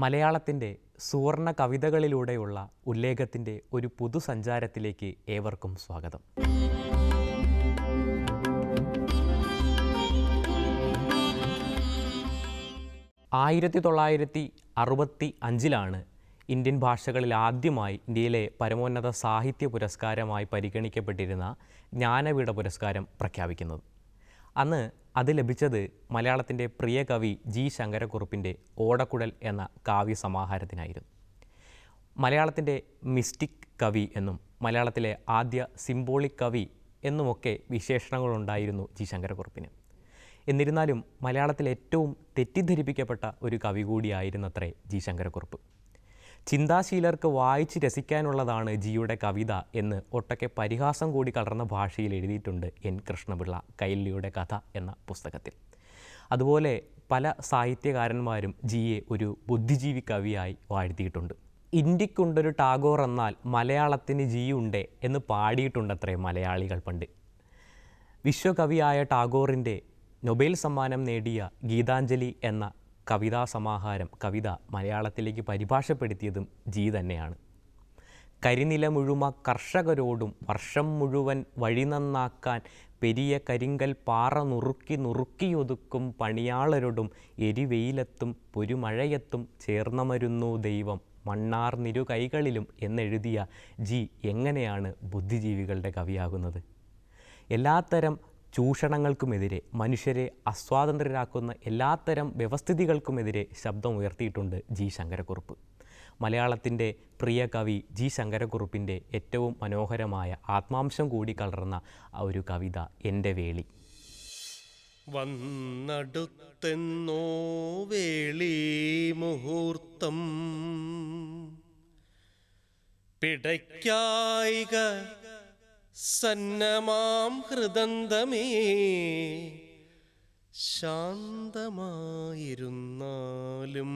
മലയാളത്തിന്റെ സുവർണ കവിതകളിലൂടെയുള്ള ഉല്ലേഖത്തിന്റെ ഒരു പുതുസഞ്ചാരത്തിലേക്ക് ഏവർക്കും സ്വാഗതം. ആയിരത്തി തൊള്ളായിരത്തി അറുപത്തി അഞ്ചിലാണ് ഇന്ത്യൻ ഭാഷകളിൽ ആദ്യമായി ഇന്ത്യയിലെ പരമോന്നത സാഹിത്യ പുരസ്കാരമായി പരിഗണിക്കപ്പെട്ടിരുന്ന ജ്ഞാനപീഠ പുരസ്കാരം പ്രഖ്യാപിക്കുന്നത്. അന്ന് അത് ലഭിച്ചത് മലയാളത്തിന്റെ പ്രിയ കവി ജി ശങ്കരക്കുറുപ്പിന്റെ ഓടക്കുടൽ എന്ന കാവ്യസമാഹാരത്തിനായിരുന്നു. മലയാളത്തിന്റെ മിസ്റ്റിക് കവി എന്നും മലയാളത്തിലെ ആദ്യ സിംബോളിക് കവി എന്നുമൊക്കെ വിശേഷണങ്ങളുണ്ടായിരുന്നു ജി ശങ്കരക്കുറുപ്പിന്. എന്നിരുന്നാലും മലയാളത്തിൽ ഏറ്റവും തെറ്റിദ്ധരിപ്പിക്കപ്പെട്ട ഒരു കവി കൂടിയായിരുന്നത്രേ ജി ശങ്കരക്കുറുപ്പ്. ചിന്താശീലർക്ക് വായിച്ച് രസിക്കാനുള്ളതാണ് ജിയുടെ കവിത എന്ന് ഒട്ടൊക്കെ പരിഹാസം കൂടി കലർന്ന ഭാഷയിൽ എഴുതിയിട്ടുണ്ട് എൻ. കൃഷ്ണപിള്ള കൈല്ലിയുടെ കഥ എന്ന പുസ്തകത്തിൽ. അതുപോലെ പല സാഹിത്യകാരന്മാരും ജിയെ ഒരു ബുദ്ധിജീവി കവിയായി വാഴ്ത്തിയിട്ടുണ്ട്. ഇന്ത്യക്കുണ്ടൊരു ടാഗോർ എന്നാൽ മലയാളത്തിന് ജിയുണ്ടേ എന്ന് പാടിയിട്ടുണ്ടത്രേ മലയാളികൾ പണ്ട്. വിശ്വകവിയായ ടാഗോറിന്റെ നൊബേൽ സമ്മാനം നേടിയ ഗീതാഞ്ജലി എന്ന കവിതാ സമാഹാരം കവിത മലയാളത്തിലേക്ക് പരിഭാഷപ്പെടുത്തിയതും ജി തന്നെയാണ്. കരിനില മുഴുമ കർഷകരോടും വർഷം മുഴുവൻ വഴി നന്നാക്കാൻ പെരിയ കരിങ്കൽ പാറ നുറുക്കി നുറുക്കിയൊതുക്കും പണിയാളരോടും എരിവെയിലത്തും പൊരുമഴയത്തും ചേർന്നമരുന്നു ദൈവം മണ്ണാർ നിരു കൈകളിലും എന്നെഴുതിയ ജി എങ്ങനെയാണ് ബുദ്ധിജീവികളുടെ കവിയാകുന്നത്? എല്ലാത്തരം ചൂഷണങ്ങൾക്കുമെതിരെ മനുഷ്യരെ അസ്വാതന്ത്ര്യരാക്കുന്ന എല്ലാത്തരം വ്യവസ്ഥിതികൾക്കുമെതിരെ ശബ്ദം ഉയർത്തിയിട്ടുണ്ട് ജി ശങ്കരക്കുറുപ്പ്. മലയാളത്തിന്റെ പ്രിയ കവി ജി ശങ്കരക്കുറുപ്പിന്റെ ഏറ്റവും മനോഹരമായ ആത്മാംശം കൂടി കലർന്ന ഒരു കവിത എന്റെ വേളി. വന്നടുത്തെന്നോ വേളി മുഹൂർത്തം പിടയ്ക്കായിക സന്നമാം ഹൃദന്തമേ ശാന്തമായിരുന്നാലും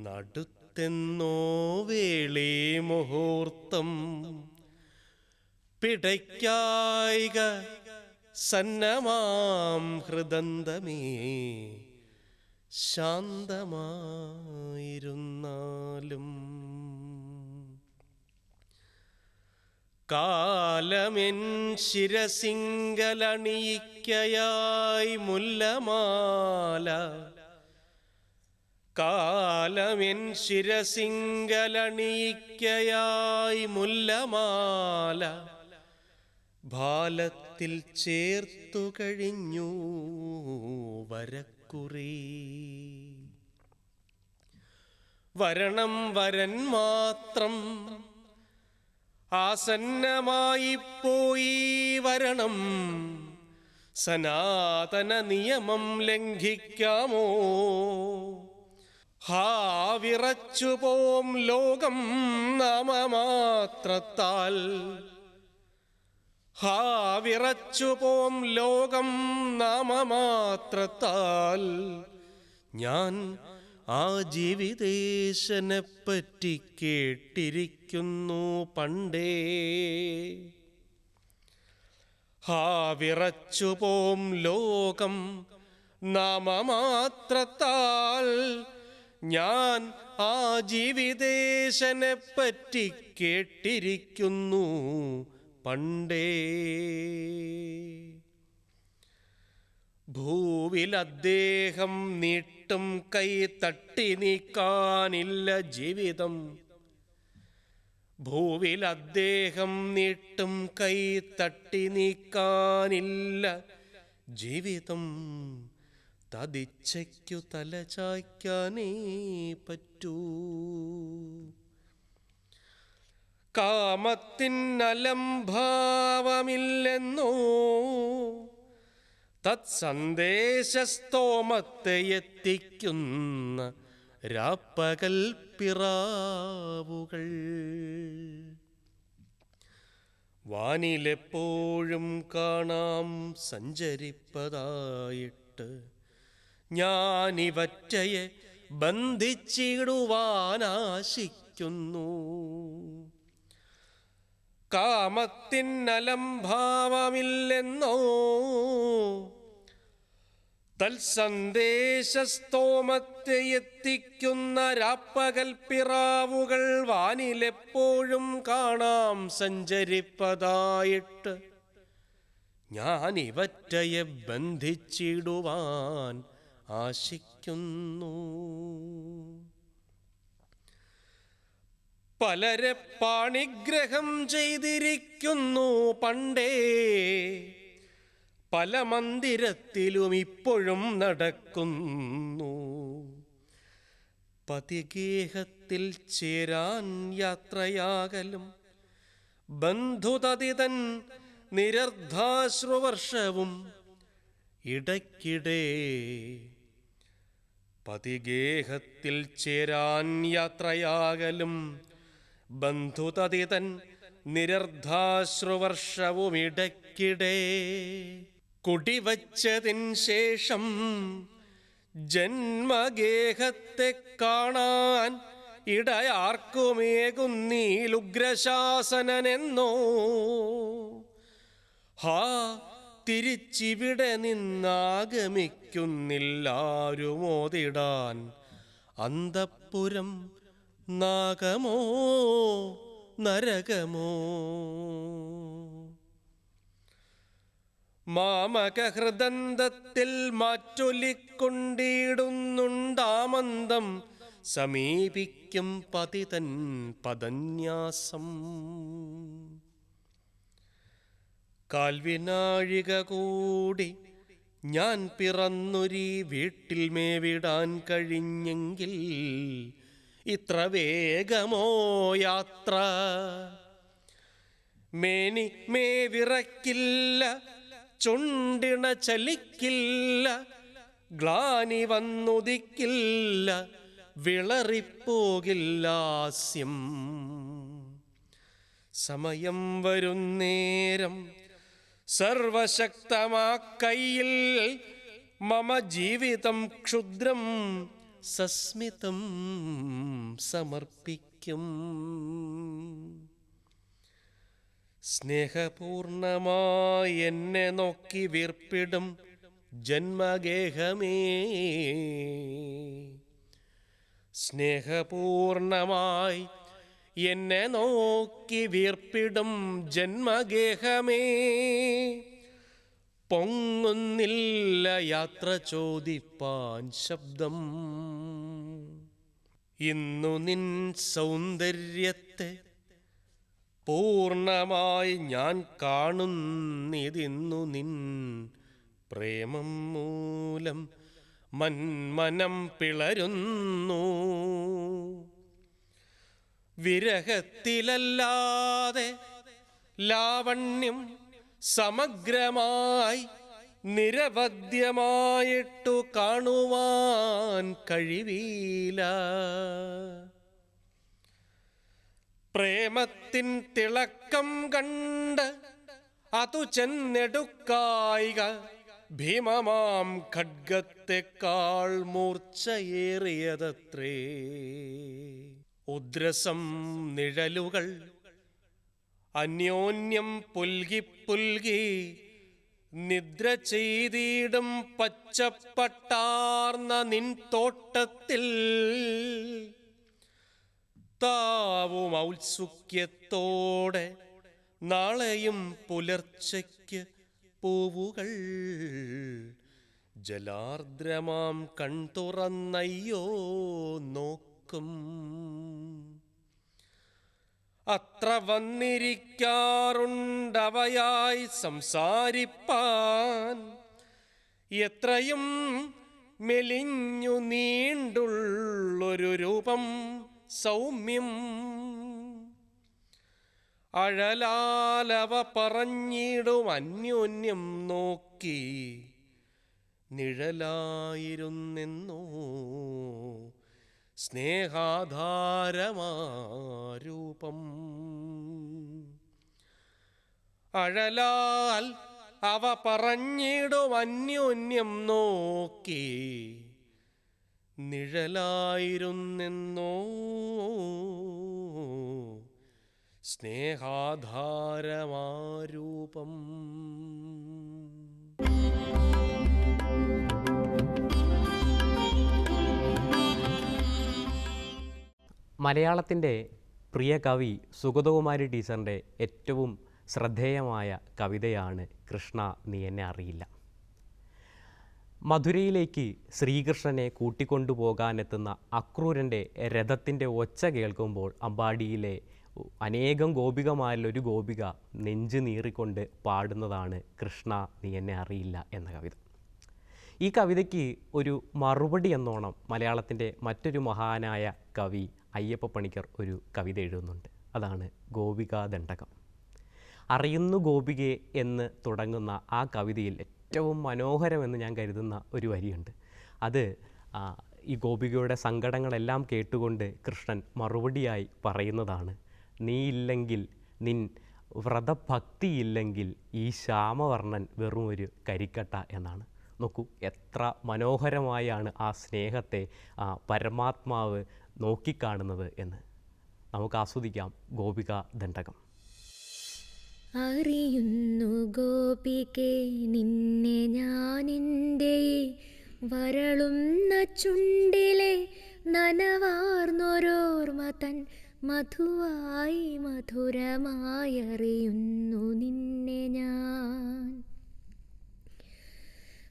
വന്നടുത്തെന്നോ വേളി മുഹൂർത്തം പിടയ്ക്കായിക സന്നമാം ഹൃദന്തമേ ശാന്തമായിരുന്നാലും കാലമെൻ ശിരസിംഗലണിയിക്കയായി മുല്ലമാല. കാലമെൻ ശിരസിംഗലണിയിക്കയായി മുല്ലമാല. ഭാലത്തിൽ ചേർത്തു കഴിഞ്ഞു വരക്കുറി. വരണം വരൻ മാത്രം ആസന്നമായി പോയി വരണം. സനാതന നിയമം ലംഘിക്കാമോ? ഹാ പോം ലോകം നാമമാത്രത്താൽ. ഹാ പോം ലോകം നാമമാത്രത്താൽ. ഞാൻ ആ ജീവിതേശനെ പറ്റി കേട്ടിരിക്കുന്നു പണ്ടേ. ഹാ വിറച്ചുപോം ലോകം നാമമാത്രത്താൽ ഞാൻ ആ ജീവിതേശനെ പറ്റി കേട്ടിരിക്കുന്നു പണ്ടേ. ഭൂവിൽ അദ്ദേഹം നീട്ടും കൈ തട്ടി നീക്കാനില്ല ജീവിതം. ഭൂവിൽ അദ്ദേഹം നീട്ടും കൈ തട്ടി നീക്കാനില്ല ജീവിതം. തതിച്ചയ്ക്കു തലചായ്ക്കാനേ പറ്റൂ. കാമത്തിനലംഭാവമില്ലെന്നോ തത്സന്ദേശസ്തോമത്തെ എത്തിക്കുന്ന രാപ്പകൽ പിറാവുകൾ. വാനിലെപ്പോഴും കാണാം സഞ്ചരിപ്പതായിട്ട്. ഞാനിവറ്റയെ ബന്ധിച്ചിടുവാനാശിക്കുന്നു. കാമത്തിനലംഭാവമില്ലെന്നോ തൽസന്ദേശസ്തോമത്തെ എത്തിക്കുന്ന രാപ്പകൽ പിറാവുകൾ വാനിലെപ്പോഴും കാണാം സഞ്ചരിപ്പതായിട്ട്. ഞാൻ ഇവറ്റയെ ബന്ധിച്ചിടുവാൻ ആശിക്കുന്നു. പലരെ പാണിഗ്രഹം ചെയ്തിരിക്കുന്നു പണ്ടേ. പല മന്ദിരത്തിലും ഇപ്പോഴും നടക്കുന്നു. പതിഗേഹത്തിൽ ചേരാൻ യാത്രയാകലും ബന്ധുതതിതൻ നിരർദ്ധാശ്രുവർഷവും ഇടയ്ക്കിടെ പതിഗേഹത്തിൽ ചേരാൻ യാത്രയാകലും ബന്ധുതതിതൻ നിരർദ്ധാശ്രുവർഷവും ഇടയ്ക്കിടെ കുടിവച്ചതിൻ ശേഷം ജന്മഗേഹത്തെ കാണാൻ ഇടയാർക്കുമേകുന്നീലുഗ്രശാസനെന്നോ ഹാ തിരിച്ചിവിടെ നിന്നാഗമിക്കുന്നില്ലാരുമോതിടാൻ അന്തപ്പുരം നാഗമോ നരകമോ? മാമകഹൃദന്തത്തിൽ മാറ്റൊലിക്കൊണ്ടിടുന്നുണ്ടാമന്ദം സമീപിക്കും പതിതൻ പദന്യാസം. കാൽവിനാഴിക കൂടി ഞാൻ പിറന്നൊരീ വീട്ടിൽ മേവിടാൻ കഴിഞ്ഞെങ്കിൽ ഇത്ര വേഗമോ യാത്ര? മേനി മേവിറക്കില്ല ചുണ്ടിണ ചലിക്കില്ല ഗ്ലാനി വന്നുദിക്കില്ല വിളറിപ്പോകില്ലാസ്യം സമയം വരുന്നേരം സർവശക്തമാ കയ്യിൽ മമ ജീവിതം ക്ഷുദ്രം സസ്മിതം സമർപ്പിക്കും. സ്നേഹപൂർണമായി എന്നെ നോക്കി വീർപ്പിടും ജന്മഗേഹമേ. സ്നേഹപൂർണമായി എന്നെ നോക്കി വീർപ്പിടും ജന്മഗേഹമേ. പൊങ്ങുന്നില്ല യാത്ര ചോദിപ്പാൻ ശബ്ദം. ഇന്നു നിൻ സൗന്ദര്യത്തെ പൂർണമായി ഞാൻ കാണുന്നിതിന്നു നിൻ പ്രേമം മൂലം മന്മനം പിളരുന്നു. വിരഹത്തിലല്ലാതെ ലാവണ്യം സമഗ്രമായി നിരവധ്യമായിട്ടു കാണുവാൻ കഴിവീല പ്രേമത്തിൻ തിളക്കം കണ്ട് അതു ചെന്നെടുക്കായിക. ഭീമമാം ഖഡ്ഗത്തെക്കാൾ മൂർച്ചയേറിയതത്രേ. ഉദ്രസം നിഴലുകൾ അന്യോന്യം പുൽകി പുൽകി നിദ്ര ചെയ്തിടും പച്ചപ്പട്ടാർന്ന നിൻ തോട്ടത്തിൽ താവും ഔത്സുക്യത്തോടെ നാളെയും പുലർച്ചയ്ക്ക് പൂവുകൾ. ജലാർദ്രമാം കൺതുറന്നയ്യോ നോക്കും. അത്ര വന്നിരിക്കാറുണ്ടവയായി സംസാരിപ്പാൻ എത്രയും മെലിഞ്ഞു നീണ്ടുള്ളൊരു രൂപം സൗമ്യം. അഴലാലവ പറഞ്ഞിടും അന്യോന്യം നോക്കി നിഴലായിരുന്നെന്നോ. സ്നേഹാധാരമാരൂപം. അഴലാൽ അവ പറഞ്ഞിടും അന്യോന്യം നോക്കി നിഴലായിരുന്നെന്നോ? സ്നേഹാധാരമാരൂപം. മലയാളത്തിന്റെ പ്രിയ കവി സുഗതകുമാരി ടീച്ചറിന്റെ ഏറ്റവും ശ്രദ്ധേയമായ കവിതയാണ് കൃഷ്ണ നീ എന്നെ അറിയില്ല. മധുരയിലേക്ക് ശ്രീകൃഷ്ണനെ കൂട്ടിക്കൊണ്ടുപോകാനെത്തുന്ന അക്രൂരന്റെ രഥത്തിന്റെ ഒച്ച കേൾക്കുമ്പോൾ അമ്പാടിയിലെ അനേകം ഗോപികമാരിലൊരു ഗോപിക നെഞ്ചു നീറിക്കൊണ്ട് പാടുന്നതാണ് കൃഷ്ണ നീ എന്നെ അറിയില്ല എന്ന കവിത. ഈ കവിതയ്ക്ക് ഒരു മറുപടി എന്നോണം മലയാളത്തിന്റെ മറ്റൊരു മഹാനായ കവി അയ്യപ്പ പണിക്കർ ഒരു കവിത എഴുതുന്നുണ്ട്. അതാണ് ഗോപികാ ദണ്ഡകം അറിയുന്നു ഗോപികെ എന്ന് തുടങ്ങുന്ന ആ കവിതയിൽ ഏറ്റവും മനോഹരമെന്ന് ഞാൻ കരുതുന്ന ഒരു വരിയുണ്ട്. അത് ഈ ഗോപികയുടെ സങ്കടങ്ങളെല്ലാം കേട്ടുകൊണ്ട് കൃഷ്ണൻ മറുപടിയായി പറയുന്നതാണ് നീയില്ലെങ്കിൽ നിൻ വ്രതഭക്തിയില്ലെങ്കിൽ ഈ ശ്യാമവർണൻ വെറും ഒരു കരിക്കട്ട എന്നാണ്. നോക്കൂ എത്ര മനോഹരമായാണ് ആ സ്നേഹത്തെ ആ പരമാത്മാവ് നോക്കിക്കാണുന്നത് എന്ന്. നമുക്ക് ആസ്വദിക്കാം ഗോപിക ദണ്ഡകം അറിയുന്നു ഗോപികെ നിന്നെ ഞാനെന്റെ വരളുന്ന ചുണ്ടിലെ നനവാർന്നൊരോർമതൻ തൻ മധുവായി മധുരമായി അറിയുന്നു നിന്നെ ഞാൻ.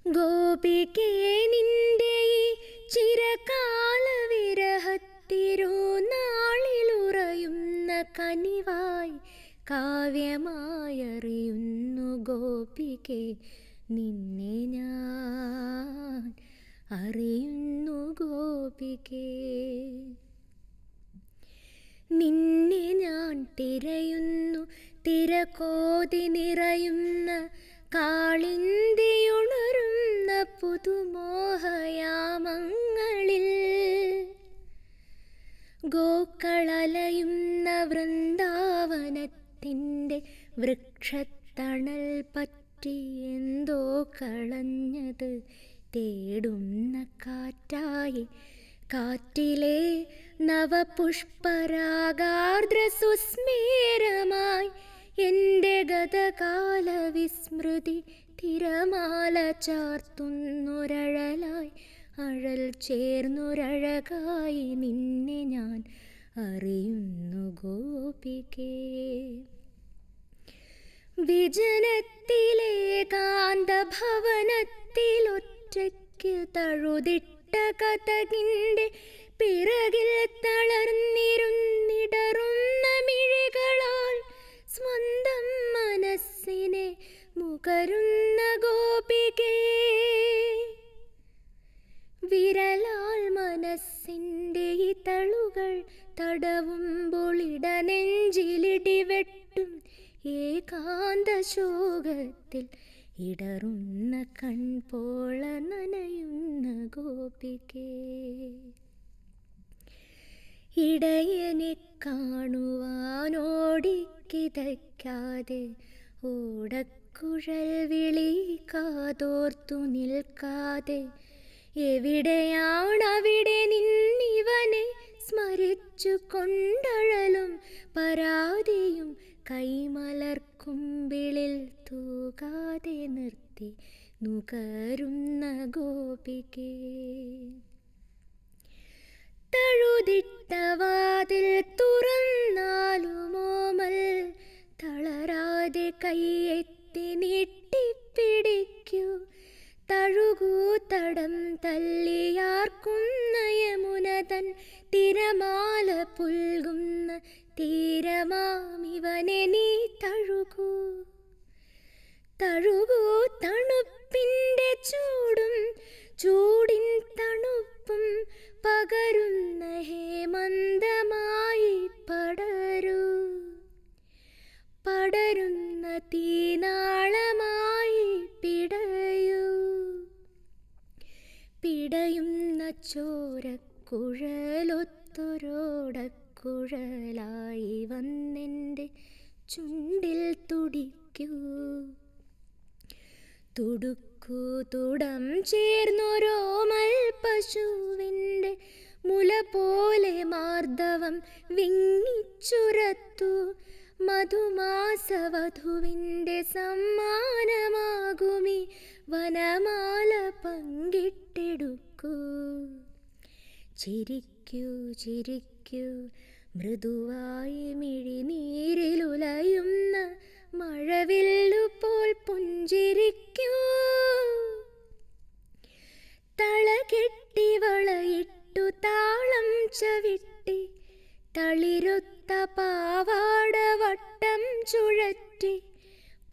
ഗോപികെ നിന്റെ ചിരകാല ചിരകാല വിരഹത്തിരുനാളിലുറയുന്ന കനിവായി കാവ്യമായി അറിയുന്നു ഗോപികെ നിന്നെ ഞാൻ അറിയുന്നു ഗോപികെ. നിന്നെ ഞാൻ തിരയുന്നു തിരക്കോതി നിറയുന്ന കാളിന്തിയുണരുന്ന പുതുമോഹയാമങ്ങളിൽ ഗോക്കളലയുന്ന വൃന്ദാവനത്തിന്റെ വൃക്ഷത്തണൽ പറ്റി എന്തോ കളഞ്ഞത് തേടുന്ന കാറ്റായി. കാറ്റിലെ നവപുഷ്പരാഗാർദ്ര സുസ്മേരമായി എന്റെ ഗതകാല വിസ്മൃതി തിരമാല ചാർത്തുന്നൊരഴലായി. അഴൽ ചേർന്നൊരഴകായി നിന്നെ ഞാൻ അറിയുന്നു ഗോപികേ. വിജനത്തിലെ കാന്തഭവനത്തിൽ കാന്തഭവനത്തിലൊറ്റയ്ക്ക് തഴുതിട്ട കഥകിന്റെ പിറകിൽ തളർന്നിരുന്നിടറുന്ന ശോകത്തിൽ ഇടറുന്ന കൺപോള നനയുന്ന ഗോപികേ. ഇടയനെ കാണുവാനോടിക്കിതയ്ക്കാതെ ഓടക്കുഴൽ വിളി കാതോർത്തു നിൽക്കാതെ എവിടെയാണവിടെ നിന്നിവനെ സ്മരിച്ചു കൊണ്ടഴലും പരാതിയും കൈമലർക്കുമ്പിളിൽ തൂകാതെ നിർത്തി നുകരുന്ന ഗോപികേ. തഴുതിട്ട വാതിൽ തുറന്നാലുമോമൽ തളരാതെ കൈയെത്തി നീട്ടിപ്പിടിക്കൂ. തഴുകൂ തടം തല്ലിയാർക്കുന്ന യമുനതൻ തിരമാല പുൽകുന്ന തീരമാമിവനെ നീ തഴുകൂ. തഴുകൂ തണുപ്പിന്റെ ചൂടും ചൂടിൻ തണുപ്പും പകരുന്ന ഹേമന്തമായി പടരൂ. പടരുന്ന തീനാളമായി പിടയൂ. പിടയുന്ന ചോരക്കുഴലൊത്തൊരോടക്കുഴലായി വിങ്ങിച്ചുരത്തു. മധുമാസവധുവിന്റെ സമ്മാനമാകുമി. വനമാല പങ്കിട്ടെടുക്കൂ. ചിരിക്ക ചിരിക്കൂ. മൃദുവായി മിഴിനീരിലുലയുന്ന മഴവില്ലുപോൽ പുഞ്ചിരിക്കൂ. തളകെട്ടി വളയിട്ടു താളം ചവിട്ടി. തളിരൊത്ത പാവാട വട്ടം ചുഴറ്റി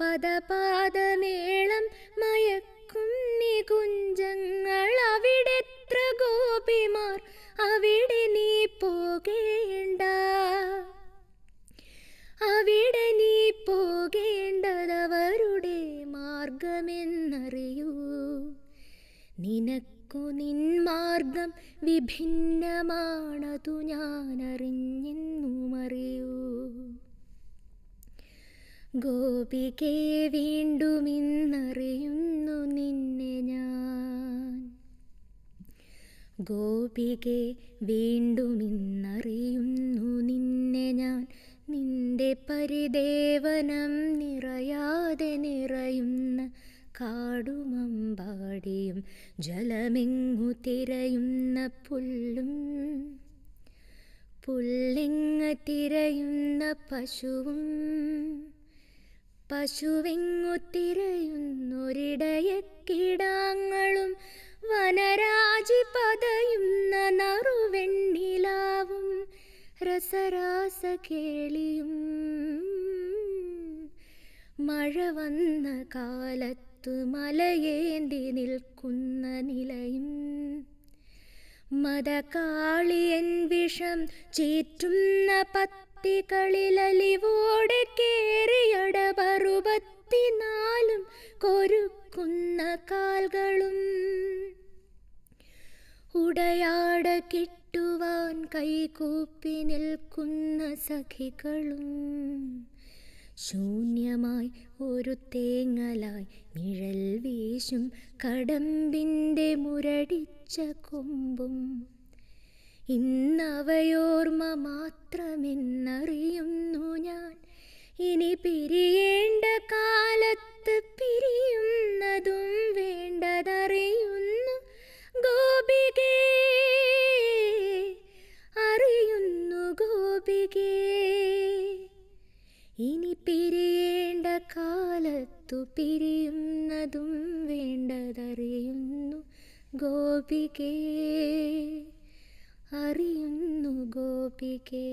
പദപാദമേളം മയക്കുന്നി കുഞ്ചങ്ങൾ അവിടെത്ര ഗോപിമാർ? അവിടെ നീ പോകേണ്ട അവിടെ നീ പോകേണ്ടതവരുടെ മാർഗമെന്നറിയൂ. നിനക്കു നിൻ മാർഗം വിഭിന്നമാണതു ഞാനറിഞ്ഞെന്നുമറിയൂ. ഗോപികെ വീണ്ടും ഇന്നറിയുന്നു നിന്നെ ഞാൻ. ഗോപികെ വീണ്ടും ഇന്നറിയുന്നു നിന്നെ ഞാൻ. നിന്റെ പരിദേവനം നിറയാതെ നിറയുന്ന കാടുമമ്പാടിയും ജലമെങ്ങു തിരയുന്ന പുല്ലും പുല്ലിങ്ങ തിരയുന്ന പശുവും പശുവിങ്ങു തിരയുന്നൊരിടയക്കിടാങ്ങളും വനരാജി പതയുന്ന നറുവെണ്ണിലാവും രസരാസ കേളിയും. മഴ വന്ന കാലത്തു മലയേന്തി നിൽക്കുന്ന നിലയും മതകാളിയൻ വിഷം ചീറ്റുന്ന പത്തികളിലലിവോടെ കേറിയട പറുപത്തിനാലും കൊരുക്കുന്ന കാൽകളും ഉടയാട കിട്ടുവാൻ കൈകൂപ്പി നിൽക്കുന്ന സഖികളും ശൂന്യമായി ഒരു തേങ്ങലായി നിഴൽ വീശും കടമ്പിന്റെ മുരടിച്ച കൊമ്പും. ഇന്നവയോർമ്മ മാത്രമെന്നറിയുന്നു ഞാൻ. ഇനി പിരിയേണ്ട കാലത്ത് പിരിയുന്നതും വേണ്ടതറിയുന്നു. കാലത്തു പിരിയുന്നതും വേണ്ടതറിയുന്നു ഗോപികേ. അറിയുന്നു ഗോപികേ.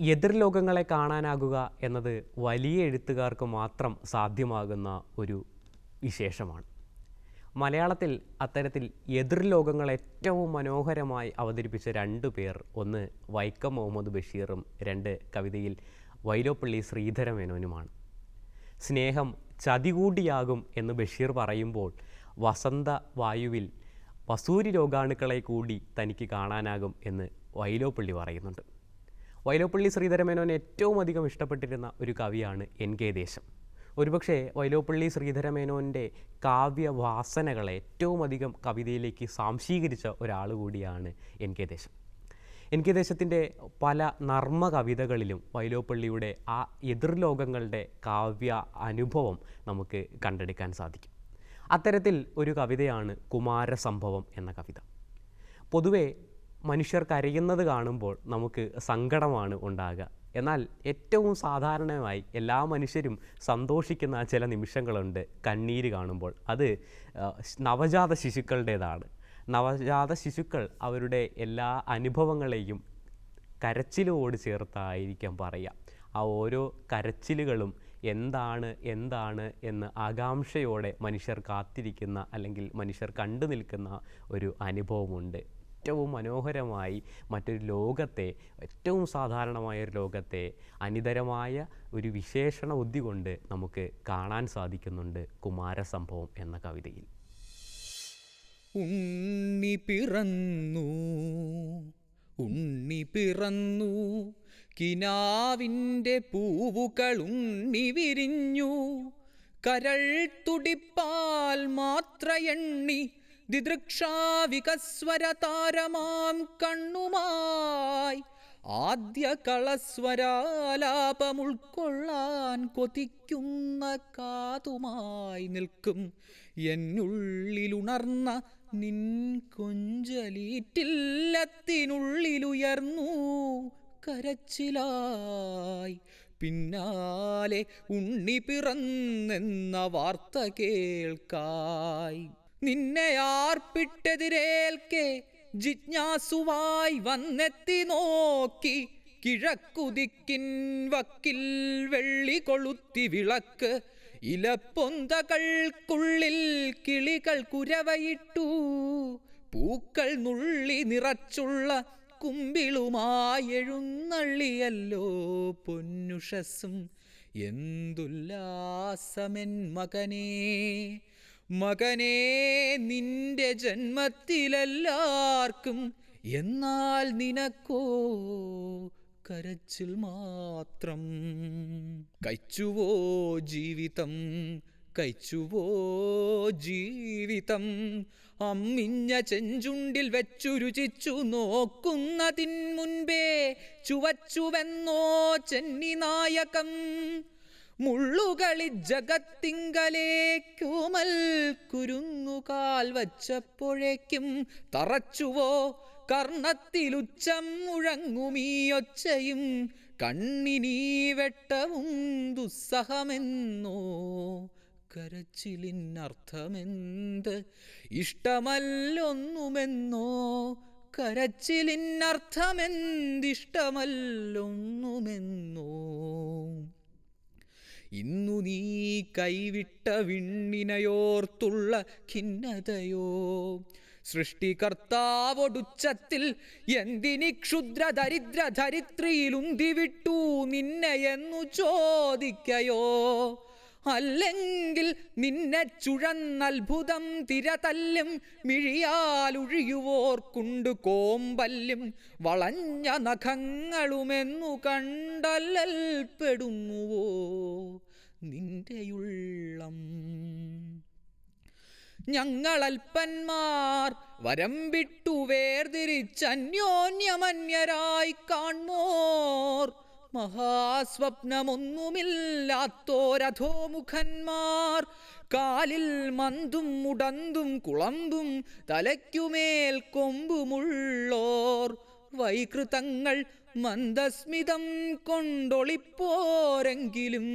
എതിർലോകങ്ങളെ കാണാനാകുക എന്നത് വലിയ എഴുത്തുകാർക്ക് മാത്രം സാധ്യമാകുന്ന ഒരു വിശേഷമാണ്. മലയാളത്തിൽ അത്തരത്തിൽ എതിർലോകങ്ങൾ ഏറ്റവും മനോഹരമായി അവതരിപ്പിച്ച രണ്ട് പേർ ഒന്ന് വൈക്കം മുഹമ്മദ് ബഷീറും രണ്ട് കവിതയിൽ വൈലോപ്പള്ളി ശ്രീധരമേനോനുമാണ് സ്നേഹം ചതികൂടിയാകും എന്ന് ബഷീർ പറയുമ്പോൾ വസന്ത വായുവിൽ വസൂരി രോഗാണുക്കളെ കൂടി തനിക്ക് കാണാനാകും എന്ന് വൈലോപ്പള്ളി പറയുന്നുണ്ട്. വൈലോപ്പള്ളി ശ്രീധരമേനോൻ ഏറ്റവും അധികം ഇഷ്ടപ്പെട്ടിരുന്ന ഒരു കവിയാണ് എൻ കെ ദേശം. ഒരുപക്ഷെ വൈലോപ്പള്ളി ശ്രീധരമേനോന്റെ കാവ്യവാസനകളെ ഏറ്റവും അധികം കവിതയിലേക്ക് സാംശീകരിച്ച ഒരാൾ കൂടിയാണ് N K Desam. N K ദേശത്തിന്റെ പല നർമ്മ കവിതകളിലും വൈലോപ്പള്ളിയുടെ ആ എതിർലോകങ്ങളുടെ കാവ്യ അനുഭവം നമുക്ക് കണ്ടെടുക്കാൻ സാധിക്കും. അത്തരത്തിൽ ഒരു കവിതയാണ് കുമാരസംഭവം എന്ന കവിത. പൊതുവെ മനുഷ്യർ കരയുന്നത് കാണുമ്പോൾ നമുക്ക് സങ്കടമാണ് ഉണ്ടാകുക. എന്നാൽ ഏറ്റവും സാധാരണമായി എല്ലാ മനുഷ്യരും സന്തോഷിക്കുന്ന ചില നിമിഷങ്ങളുണ്ട് കണ്ണീര് കാണുമ്പോൾ. അത് നവജാത ശിശുക്കളുടേതാണ്. നവജാത ശിശുക്കൾ അവരുടെ എല്ലാ അനുഭവങ്ങളെയും കരച്ചിലോട് ചേർത്തായിരിക്കാം പറയുക. ആ ഓരോ കരച്ചിലുകളും എന്താണ് എന്താണ് എന്ന് ആകാംക്ഷയോടെ മനുഷ്യർ കാത്തിരിക്കുന്ന അല്ലെങ്കിൽ മനുഷ്യർ കണ്ടു നിൽക്കുന്ന ഒരു അനുഭവമുണ്ട്. ഏറ്റവും മനോഹരമായി മറ്റൊരു ലോകത്തെ ഏറ്റവും സാധാരണമായ ഒരു ലോകത്തെ അനിതരമായ ഒരു വിശേഷണ ബുദ്ധി കൊണ്ട് നമുക്ക് കാണാൻ സാധിക്കുന്നുണ്ട് കുമാരസംഭവം എന്ന കവിതയിൽ. ഉണ്ണി പിറന്നു ഉണ്ണി പിറന്നു കിനാവിന്റെ പൂവുകൾ ഉണ്ണി വിരിഞ്ഞു കരൾ തുടിപ്പാൽ മാത്ര എണ്ണി ദിദൃക്ഷാവികസ്വര താരമാം കണ്ണുമായി ആദ്യ കളസ്വരാലാപം ഉൾക്കൊള്ളാൻ കൊതിക്കുന്ന കാതുമായി നിൽക്കും. എന്നുള്ളിലുണർന്ന നിൻ കൊഞ്ചലീറ്റില്ലത്തിനുള്ളിലുയർന്നു കരച്ചിലായി. പിന്നാലെ ഉണ്ണി പിറന്നെന്ന വാർത്ത കേൾക്കായി. നിന്നെ ആർപ്പിട്ടെതിരേൽക്കെ ജിജ്ഞാസുവായി വന്നെത്തി നോക്കി. കിഴക്കുതിക്കിൻ വക്കിൽ വെള്ളി കൊളുത്തി വിളക്ക്. ഇലപ്പൊന്തകൾക്കുള്ളിൽ കിളികൾ കുരവയിട്ടു. പൂക്കൾ നുള്ളി നിറച്ചുള്ള കുമ്പിളുമായി എഴുന്നള്ളിയല്ലോ പൊന്നുഷസും. എന്തുല്ലാസമെൻ മകനേ. മകനേ നിന്റെ ജന്മത്തിലെല്ലാവർക്കും എന്നാൽ നിനക്കോ കരച്ചിൽ മാത്രം. കൈച്ചുവോ ജീവിതം? കൈച്ചുവോ ജീവിതം? അമ്മിഞ്ഞ ചെഞ്ചുണ്ടിൽ വെച്ചു രുചിച്ചു നോക്കുന്നതിൻ മുൻപേ ചുവച്ചുവെന്നോ ചെന്നി നായകം മുള്ളുകളി ജഗത്തിങ്കലേക്കുമൽ കുരുങ്ങുകാൽ വച്ചപ്പോഴേക്കും തറച്ചുവോ കർണത്തിലുച്ചം മുഴങ്ങുമീയൊച്ചയും കണ്ണിനീ വെട്ടവും ദുസ്സഹമെന്നോ കരച്ചിലിനർത്ഥമെന്ത്? ഇഷ്ടമല്ലൊന്നുമെന്നോ കരച്ചിലിനർത്ഥമെന്തിഷ്ടമല്ലൊന്നുമെന്നോ? ഇന്നു നീ കൈവിട്ട വിണ്ണിനയോർത്തുള്ള ഖിന്നതയോ? സൃഷ്ടികർത്താവൊടുച്ചത്തിൽ എന്തിനി ക്ഷുദ്ര ദരിദ്ര ധരിത്രിയിലുന്തിവിട്ടു നിന്നെ എന്നു ചോദിക്കയോ? അല്ലെങ്കിൽ നിന്നെ ചുഴന്നത്ഭുതം തിരതല്ലും മിഴിയാലൊഴിയുവോർക്കുണ്ട് കോമ്പല്ലും വളഞ്ഞ നഖങ്ങളുമെന്നു കണ്ടല്ലൽപ്പെടുന്നുവോ നിന്റെയുള്ളം? ഞങ്ങളൽപ്പന്മാർ വരം വിട്ടു വേർതിരിച്ചന്യോന്യമന്യരായി കാൺമോർ മഹാസ്വപ്നമൊന്നുമില്ലാത്തോരധോമുഖന്മാർ. കാലിൽ മന്തും മുടന്തും കുളമ്പും തലയ്ക്കുമേൽ കൊമ്പുമുള്ളോർ. വൈകൃതങ്ങൾ മന്ദസ്മിതം കൊണ്ടൊളിപ്പോരെങ്കിലും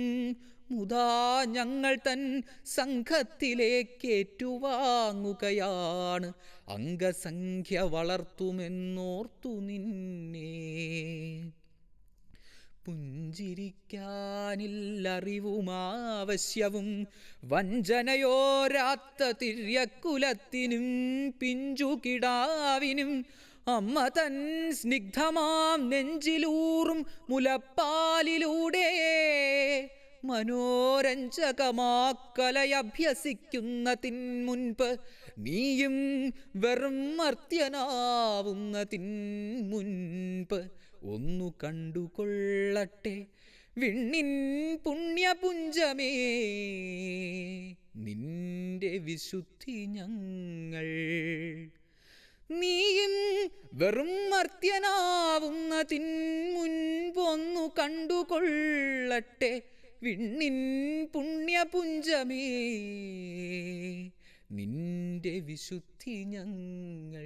മുതാ ഞങ്ങൾ തൻ സംഘത്തിലേക്കേറ്റുവാങ്ങുകയാണ് അംഗസംഖ്യ വളർത്തുമെന്നോർത്തു നിന്നെ. പുഞ്ചിരിക്കാനില്ലറിവും വഞ്ചനയോരാത്ത തിര്യക്കുലത്തിനും പിഞ്ചുകിടാവിനും അമ്മ തൻ സ്നിഗ്ധമാം നെഞ്ചിലൂറും മുലപ്പാലിലൂടെ മനോരഞ്ജകമാക്കലയഭ്യസിക്കുന്നതിൻ മുൻപ് നീയും വെറും മർത്യനാവുന്നതിൻ മുൻപ് ഒന്നു കണ്ടുകൊള്ളട്ടെ. വിണ്ണിൻ പുണ്യപുഞ്ചമേ നിന്റെ വിശുദ്ധി ഞങ്ങൾ. നീയും വെറും മർത്യനാവുന്നതിൻ മുൻപൊന്നു കണ്ടുകൊള്ളട്ടെ. വിണ്ണിൻ പുണ്യപുഞ്ചമേ നിന്റെ വിശുദ്ധി ഞങ്ങൾ.